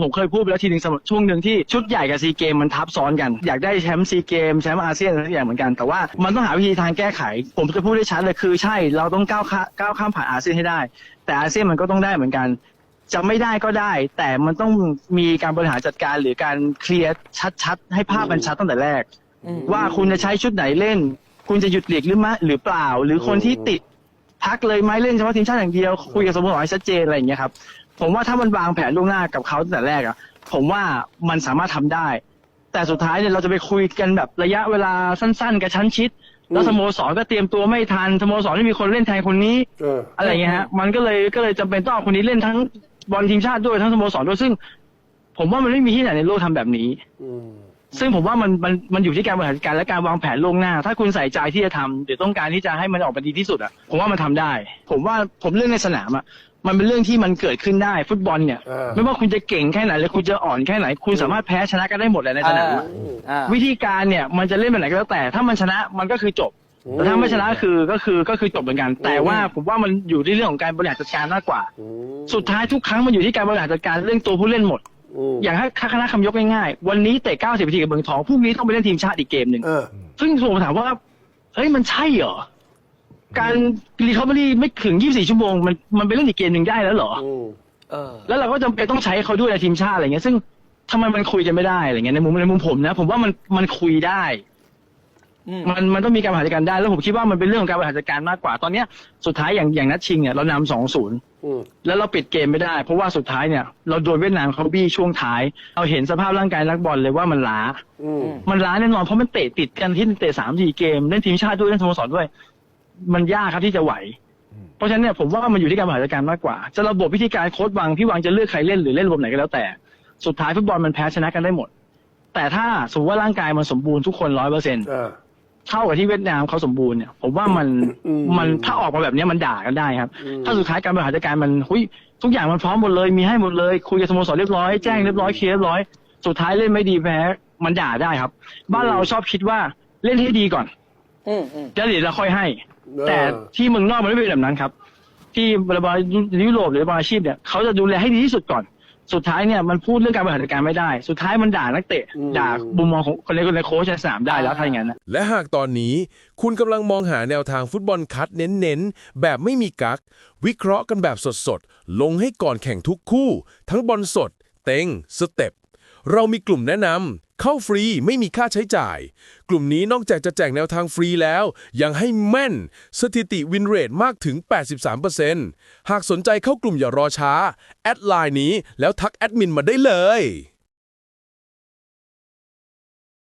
ผมเคยพูดไปแล้วทีหนึ่งสำหรับช่วงหนึ่งที่ชุดใหญ่กับซีเกมมันทับซ้อนกัน อยากได้แชมป์ซีเกมแชมป์อาเซียนอะไรทุกอย่างเหมือนกันแต่ว่ามันต้องหาวิธีทางแก้ไข ผมจะพูดได้ชัดเลยคือใช่เราต้องก้าวข้าก้าวข้ามผ่านอาเซียนให้ได้ แต่อาเซียนมันก็ต้องได้เหมือนกัน จะไม่ได้ก็ได้ แต่มันต้องมีการบริหารจัดการหรือการเคลียร์ชัดๆ ให้ภาพมันชัดตั้งแต่แรก ว่าคุณจะใช้ชุดไหนเล่น คุณจะหยุดหลีกหรือไม่หรือเปล่า หรือคนที่ติดพักเลยไหมเล่นเฉพาะทีมชาติอย่างเดียวคุยกับสโมสรให้ชัดเจนอะไรอย่างเงี้ยครับ ผมว่าถ้ามันวางแผนล่วงหน้ากับเขาตั้งแต่แรกอะผมว่ามันสามารถทำได้ แต่สุดท้ายเนี่ยเราจะไปคุยกันแบบระยะเวลาสั้นๆกระชั้นชิด แล้วสโมสรก็เตรียมตัวไม่ทันสโมสรไม่มีคนเล่นแทนคนนี้ เออ อะไรอย่างเงี้ยฮะมันก็เลยก็เลยจำเป็นต้องเอาคนนี้เล่นทั้งบอลทีมชาติด้วยทั้งสโมสรด้วยซึ่ง ผมว่ามันไม่มีที่ไหนในโลกทำแบบนี้ อืม ซึ่งผมว่ามันมันมันอยู่ที่การบริหารจัดการและการวางแผนล่วงหน้า ถ้าคุณใส่ใจที่จะทำหรือต้องการที่จะให้มันออกมาดีที่สุดอะผมว่ามันทำได้ ผมว่าผมเรื่องในสนามอะ มันเป็นเรื่องที่มันเกิดขึ้นได้ฟุตบอลเนี่ย เออ ไม่ว่าคุณจะเก่งแค่ไหนหรือคุณจะอ่อนแค่ไหน คุณสามารถแพ้ชนะกันได้หมดเลยในสนามอะอ่า วิธีการเนี่ยมันจะเล่นแบบไหนก็แล้วแต่ ถ้ามันชนะมันก็คือจบแต่ถ้าไม่ชนะคือก็คือก็คือจบเหมือนกัน แต่ว่าผมว่ามันอยู่ที่เรื่องของการบริหารจัดการมากกว่า อืมสุดท้ายทุกครั้งมันอยู่ที่การบริหารจัดการเรื่องตัวผู้เล่นหมด มอย่างถ้าคณะคำยกง่ายๆวันนี้เตะ 90นาทีกับเมืองทองพรุ่งนี้ต้องไปเล่นทีมชาติอีกเกมหนึ่งเออ ซึ่งผมถามว่าเฮ้ยมันใช่เหรอ การรีคอ v เ r รี่ไม่ถึง 24 ชั่วโมง มันมันไปเล่นอีกเกมหนึ่งได้แล้วเหรอ อืมเออ แล้วเราก็จำเป็นต้องใช้เขาด้วยในทีมชาติอะไรเงี้ย ซึ่งทำไมมันคุยกันไม่ได้อะไรเงี้ยในมุมในมุมผมนะ ผมว่ามันมันคุยได้ อืม มันมันต้องมีการบริหารจัดการได้ แล้วผมคิดว่ามันเป็นเรื่องของการบริหารจัดการมากกว่า ตอนเนี้ยสุดท้ายอย่างอย่างนัดชิงเนี่ยเรานำสองศูนย์ อืม แล้วเราปิดเกมไม่ได้ เพราะว่าสุดท้ายเนี่ยเราโดนเวียดนามเขาบี้ช่วงท้าย เราเห็นสภาพร่างกายนักบอลเลยว่ามันล้า อืม มันล้าแน่นอนเพราะมันเตะติดกันที่เตะสามสี่เกมเล่นทีมชาติด้วยเล่นสโมสรด้วย มันยากครับที่จะไหว เพราะฉะนั้นเนี่ยผมว่ามันอยู่ที่การบริหารจัดการมากกว่า จะระบบวิธีการโค้ดวังพี่วังจะเลือกใครเล่นหรือเล่นระบบไหนก็แล้วแต่ สุดท้ายฟุตบอลมันแพ้ชนะกันได้หมด แต่ถ้าสมมติว่าร่างกายมันสมบูรณ์ทุกคนร้อยเปอร์เซ็นต์เออเท่ากับที่เวียดนามเขาสมบูรณ์เนี่ยผมว่ามันอืมมันถ้าออกมาแบบเนี้ยมันด่ากันได้ครับอืมถ้าสุดท้ายการบริหารจัดการมันหุยทุกอย่างมันพร้อมหมดเลยมีให้หมดเลยคุยกับสโมสรเรียบร้อยแจ้งเรียบร้อยเคลียร์เรียบร้อยสุดท้ายเล่นไม่ดีแพ้มันด่าได้ครับ บ้านเราชอบคิดว่าเล่นให้ดีก่อนอืมอืมแล้วเดี๋ยวเราค่อยให้เออ แต่ที่เมืองนอกมันไม่เป็นแบบนั้นครับ ที่บริบาลยุโรปหรือบาลอาชีพเนี่ยเขาจะดูแลให้ดีที่สุดก่อน สุดท้ายเนี่ยมันพูดเรื่องการบริหารจัดการไม่ได้ สุดท้ายมันด่านักเตะ ด่ามุมมองของคนในคนในโค้ชในสนามได้แล้วถ้าอย่างนั้นนะและหากตอนนี้คุณกำลังมองหาแนวทางฟุตบอลคัดเน้นๆ แบบไม่มีกัก วิเคราะห์กันแบบสดๆ ลงให้ก่อนแข่งทุกคู่ ทั้งบอลสด เต็งสเต็ปเรามีกลุ่มแนะนำ เข้าฟรีไม่มีค่าใช้จ่าย กลุ่มนี้นอกจากจะแจกแนวทางฟรีแล้ว ยังให้แม่น สถิติวินเรทมากถึง 83%หากสนใจเข้ากลุ่มอย่ารอช้า แอดไลน์นี้แล้วทักแอดมินมาได้เลย